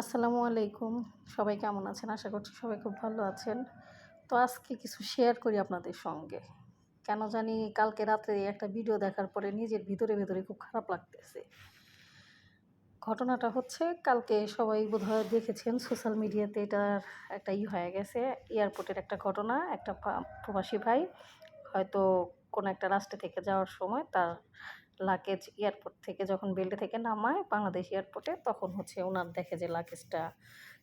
আসসালামু আলাইকুম। সবাই কেমন আছেন? আশা করছি সবাই খুব ভালো আছেন। তো আজকে কিছু শেয়ার করি আপনাদের সঙ্গে। কেন জানি কালকে রাত্রে একটা ভিডিও দেখার পরে নিজের ভিতরে ভিতরে খুব খারাপ লাগতেছে। ঘটনাটা হচ্ছে, কালকে সবাই বোধহয় দেখেছেন সোশ্যাল মিডিয়াতে এটার একটা ই হয়ে গেছে, এয়ারপোর্টের একটা ঘটনা। একটা প্রবাসী ভাই হয়তো কোনো একটা রাস্তা থেকে যাওয়ার সময় তার লাগেজ এয়ারপোর্ট থেকে যখন বেল্টে থেকে নামায় বাংলাদেশ এয়ারপোর্টে তখন হচ্ছে ওনার দেখে যে লাগেজটা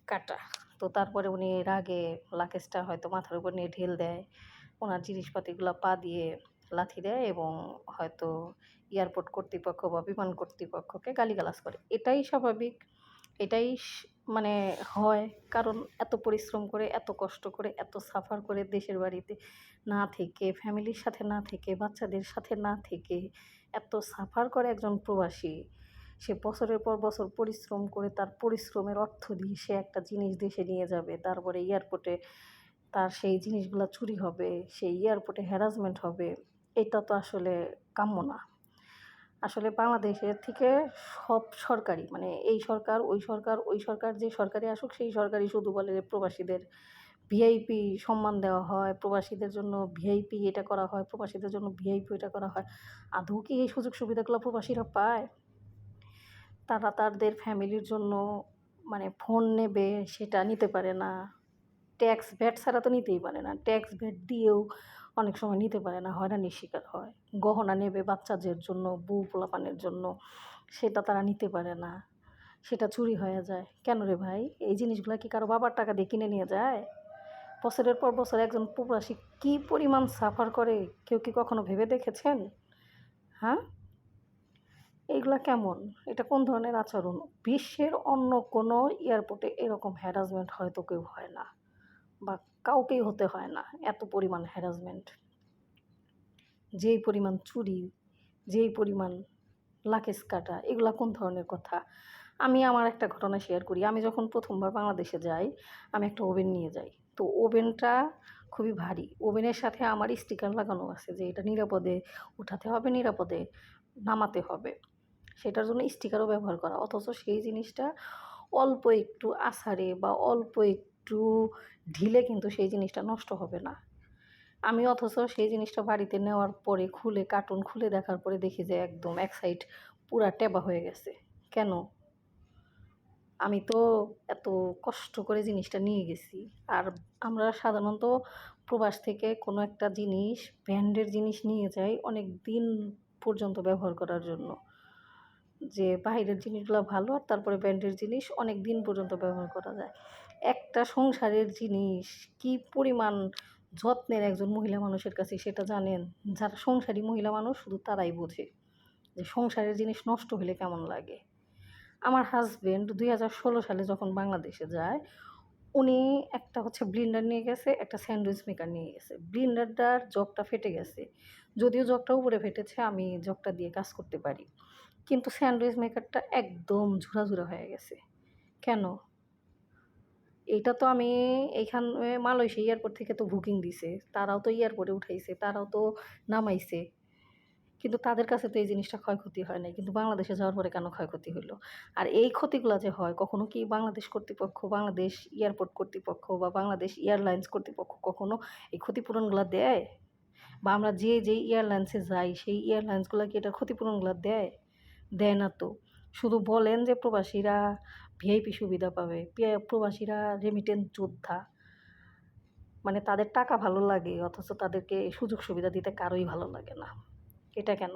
কাটা। তো তারপরে উনি এর আগে লাগেজটা হয়তো মাথার উপর নিয়ে ঢেল দেয় ওনার জিনিসপাতিগুলো পা দিয়ে লাথি দেয় এবং হয়তো এয়ারপোর্ট কর্তৃপক্ষ বা বিমান কর্তৃপক্ষকে গালিগালাজ করে। এটাই স্বাভাবিক। এটাই মানে হয়। কারণ এত পরিশ্রম করে, এত কষ্ট করে, এত সাফার করে দেশের বাড়িতে না থেকে ফ্যামিলির সাথে না থেকে, বাচ্চাদের সাথে না থেকে এত সাফার করে একজন প্রবাসী। সে বছরের পর বছর পরিশ্রম করে তার পরিশ্রমের অর্থ দিয়ে সে একটা জিনিস দেশে নিয়ে যাবে। তারপরে এয়ারপোর্টে তার সেই জিনিসগুলো চুরি হবে, সেই এয়ারপোর্টে হ্যারাসমেন্ট হবে। এটা তো আসলে কাম্য না। আসলে বাংলাদেশের থেকে সব সরকারি মানে এই সরকার, ওই সরকার ওই সরকার যে সরকারি আসুক, সেই সরকারি শুধু বলে প্রবাসীদের ভিআইপি সম্মান দেওয়া হয়, প্রবাসীদের জন্য ভিআইপি এটা করা হয়, প্রবাসীদের জন্য ভিআইপি এটা করা হয়। আদৌ কি এই সুযোগ সুবিধাগুলো প্রবাসীরা পায়? তারা তাদের ফ্যামিলির জন্য মানে ফোন নেবে, সেটা নিতে পারে না। ট্যাক্স ভ্যাট ছাড়া তো নিতেই পারে না। ট্যাক্স ভ্যাট দিয়েও অনেক সময় নিতে পারে না, হয়রানির শিকার হয়। গহনা নেবে বাচ্চাদের জন্য, বউ পোলাপানের জন্য, সেটা তারা নিতে পারে না, সেটা চুরি হয়ে যায়। কেন রে ভাই? এই জিনিসগুলো কি কারও বাবার টাকা দিয়ে কিনে নিয়ে যায়? বছরের পর বছর একজন প্রবাসী কী পরিমাণ সাফার করে, কেউ কি কখনো ভেবে দেখেছেন? হ্যাঁ? এইগুলা কেমন? এটা কোন ধরনের আচরণ? বিশ্বের অন্য কোনো এয়ারপোর্টে এরকম হ্যারাসমেন্ট হয়তো কেউ হয় না। বা কাউকেই হতে হয় না এত পরিমাণ হ্যারাসমেন্ট যেই পরিমাণ চুরি, যেই পরিমাণ লাকেজ কাটা, এগুলা কোন ধরনের কথা? আমি আমার একটা ঘটনা শেয়ার করি। আমি যখন প্রথমবার বাংলাদেশে যাই, আমি একটা ওভেন নিয়ে যাই। তো ওভেনটা খুবই ভারী। ওভেনের সাথে আমার স্টিকার লাগানো আছে যে এটা নিরাপদে, উঠাতে হবে, নিরাপদে নামাতে হবে। সেটার জন্য স্টিকারও ব্যবহার করা। অথচ সেই জিনিসটা অল্প একটু আসারে বা অল্প একটু ঢিলে কিন্তু সেই জিনিসটা নষ্ট হবে না। আমি অথচ সেই জিনিসটা বাড়িতে নেওয়ার পরে খুলে কার্টুন খুলে দেখার পরে দেখি যে একদম এক সাইড পুরা টেবা হয়ে গেছে। কেন? আমি তো এত কষ্ট করে জিনিসটা নিয়ে গেছি। আর আমরা সাধারণত প্রবাস থেকে কোনো একটা জিনিস, ব্র্যান্ডের জিনিস নিয়ে যাই অনেক দিন পর্যন্ত ব্যবহার করার জন্য। যে বাইরের জিনিসগুলো ভালো আর তারপরে ব্র্যান্ডের জিনিস অনেক দিন পর্যন্ত ব্যবহার করা যায়। একটা সংসারের জিনিস কি পরিমাণ যত্নের একজন মহিলা মানুষের কাছে সেটা জানেন? যারা সংসারী মহিলা মানুষ, শুধু তারাই বোঝে যে সংসারের জিনিস নষ্ট হলে কেমন লাগে? আমার হাজব্যান্ড দুই হাজার ষোলো সালে যখন বাংলাদেশে যায়, উনি একটা হচ্ছে ব্লিন্ডার নিয়ে গেছে, একটা স্যান্ডউইচ মেকার নিয়ে গেছে। ব্লিন্ডারটার জগটা ফেটে গেছে। যদিও জগটা উপরে ফেটেছে, আমি জগটা দিয়ে কাজ করতে পারি। কিন্তু স্যান্ডউইচ মেকারটা একদম ঝুরাঝুরা হয়ে গেছে। কেন? এইটা তো আমি এইখানে মালয়েশিয়া এয়ারপোর্ট থেকে তো বুকিং দিছে। তারাও তো এয়ারপোর্টে উঠাইছে, তারাও তো নামাইছে। কিন্তু তাদের কাছে তো এই জিনিসটা ক্ষয়ক্ষতি হয় নাই। কিন্তু বাংলাদেশে যাওয়ার পরে কেন ক্ষয়ক্ষতি হলো আর এই ক্ষতিগুলো যে হয়, কখনো কি বাংলাদেশ কর্তৃপক্ষ, বাংলাদেশ এয়ারপোর্ট কর্তৃপক্ষ বা বাংলাদেশ এয়ারলাইন্স কর্তৃপক্ষ কখনো এই ক্ষতিপূরণগুলো দেয়? বা আমরা যে যে এয়ারলাইন্সে যাই, সেই এয়ারলাইন্সগুলো কি এটার ক্ষতিপূরণগুলো দেয়? দেয় না তো। শুধু বলেন যে প্রবাসীরা ভিআইপি সুবিধা পাবে। প্রবাসীরা রেমিটেন্স যোদ্ধা। মানে তাদের টাকা ভালো লাগে, অথচ তাদেরকে সুযোগ সুবিধা দিতে কারোই ভালো লাগে না। এটা কেন?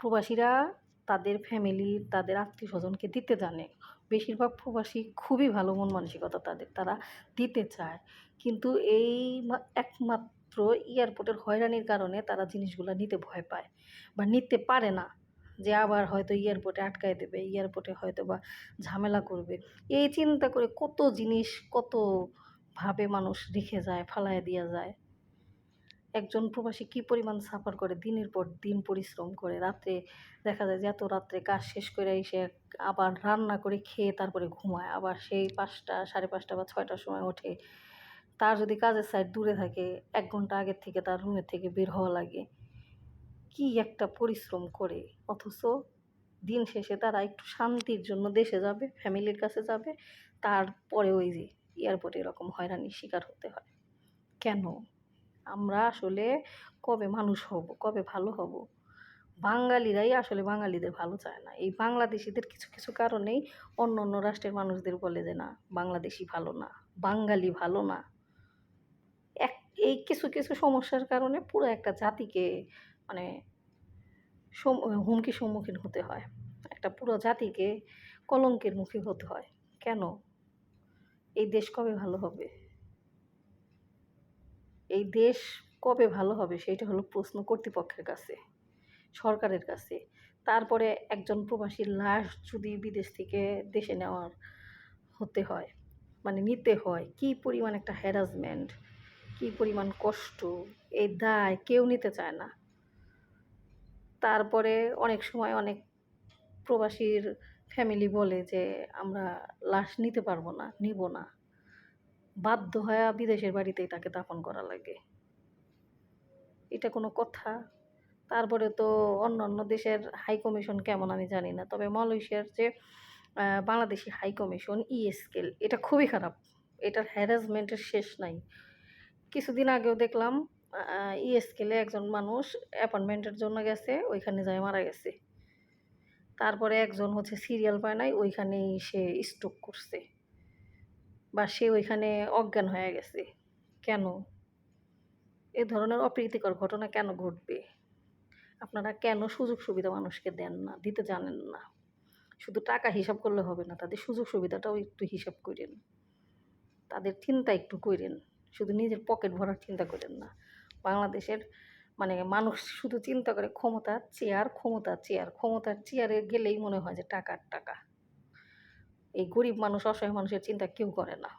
প্রবাসীরা তাদের ফ্যামিলি তাদের আত্মীয় স্বজনকে দিতে জানে। বেশিরভাগ প্রবাসী খুবই ভালো মন মানসিকতা তাদের, তারা দিতে চায়। কিন্তু এই একমাত্র এয়ারপোর্টের হয়রানির কারণে তারা জিনিসগুলো নিতে ভয় পায় বা নিতে পারে না। যে আবার হয়তো এয়ারপোর্টে আটকায় দেবে এয়ারপোর্টে হয়তো বা ঝামেলা করবে। এই চিন্তা করে কত জিনিস কতভাবে মানুষ রেখে যায় ফালায় দেওয়া যায়। একজন প্রবাসী কী পরিমাণ সাফার করে? দিনের পর দিন পরিশ্রম করে। রাত্রে দেখা যায় যে এত রাত্রে কাজ শেষ করে এসে আবার রান্না করে খেয়ে তারপরে ঘুমায়। আবার সেই পাঁচটা, সাড়ে পাঁচটা বা ছয়টার সময় ওঠে। তার যদি কাজের সাইড দূরে থাকে, এক ঘণ্টা আগের থেকে তার রুমের থেকে বের হওয়া লাগে। কি একটা পরিশ্রম করে, অথচ দিন শেষে তারা একটু শান্তির জন্য দেশে যাবে, ফ্যামিলির কাছে যাবে, তারপরে ওই যে এয়ারপোর্টে এরকম হয়রানির শিকার হতে হয়। কেন? আমরা আসলে কবে মানুষ হব, কবে ভালো হব? বাঙালিরাই আসলে বাঙালিদের ভালো চায় না। এই বাংলাদেশিদের কিছু কিছু কারণেই অন্য অন্য রাষ্ট্রের মানুষদের বলে যে, না, বাংলাদেশি ভালো না, বাঙালি ভালো না। এক, এই কিছু কিছু সমস্যার কারণে পুরো একটা জাতিকে মানে হুমকির সম্মুখীন হতে হয়। একটা পুরো জাতিকে কলঙ্কের মুখে হতে হয়। কেন? এই দেশ কবে ভালো হবে? এই দেশ কবে ভালো হবে সেটা হলো প্রশ্ন কর্তৃপক্ষের কাছে, সরকারের কাছে। তারপরে একজন প্রবাসীর লাশ যদি বিদেশ থেকে দেশে নেওয়ার হতে হয় মানে নিতে হয়, কি পরিমাণ একটা হ্যারাসমেন্ট কি পরিমাণ কষ্ট এই দায় কেউ নিতে চায় না। তারপরে অনেক সময় অনেক প্রবাসীর ফ্যামিলি বলে যে, আমরা লাশ নিতে পারব না, নিব না। বাধ্য হয়ে বিদেশের বাড়িতেই তাকে দাফন করা লাগে। এটা কোনো কথা। তারপরে তো অন্য অন্য দেশের হাই কমিশন কেমন আমি জানি না। তবে মালয়েশিয়ার যে বাংলাদেশি হাই কমিশন ইএসকেল এটা খুবই খারাপ। এটার হ্যারাসমেন্টের শেষ নাই। কিছুদিন আগেও দেখলাম ইএসকেলে একজন মানুষ অ্যাপয়েন্টমেন্টের জন্য গেছে, ওইখানে যায় মারা গেছে। তারপরে একজন হচ্ছে সিরিয়াল পায় নাই, ওইখানেই সে স্ট্রোক করছে। বা সে ওইখানে অজ্ঞান হয়ে গেছে। কেন? এ ধরনের অপ্রীতিকর ঘটনা কেন ঘটবে? আপনারা কেন সুযোগ সুবিধা মানুষকে দেন না, দিতে জানেন না? শুধু টাকা হিসাব করলে হবে না, তাদের সুযোগ সুবিধাটাও একটু হিসাব করেন। তাদের চিন্তা একটু করেন। শুধু নিজের পকেট ভরার চিন্তা করেন না। বাংলাদেশের মানে মানুষ শুধু চিন্তা করে ক্ষমতা চেয়ার ক্ষমতা চেয়ার ক্ষমতার চেয়ারে গেলেই মনে হয় যে টাকার টাকা। এই গরিব মানুষ, অসহায় মানুষের চিন্তা কেউ করে না।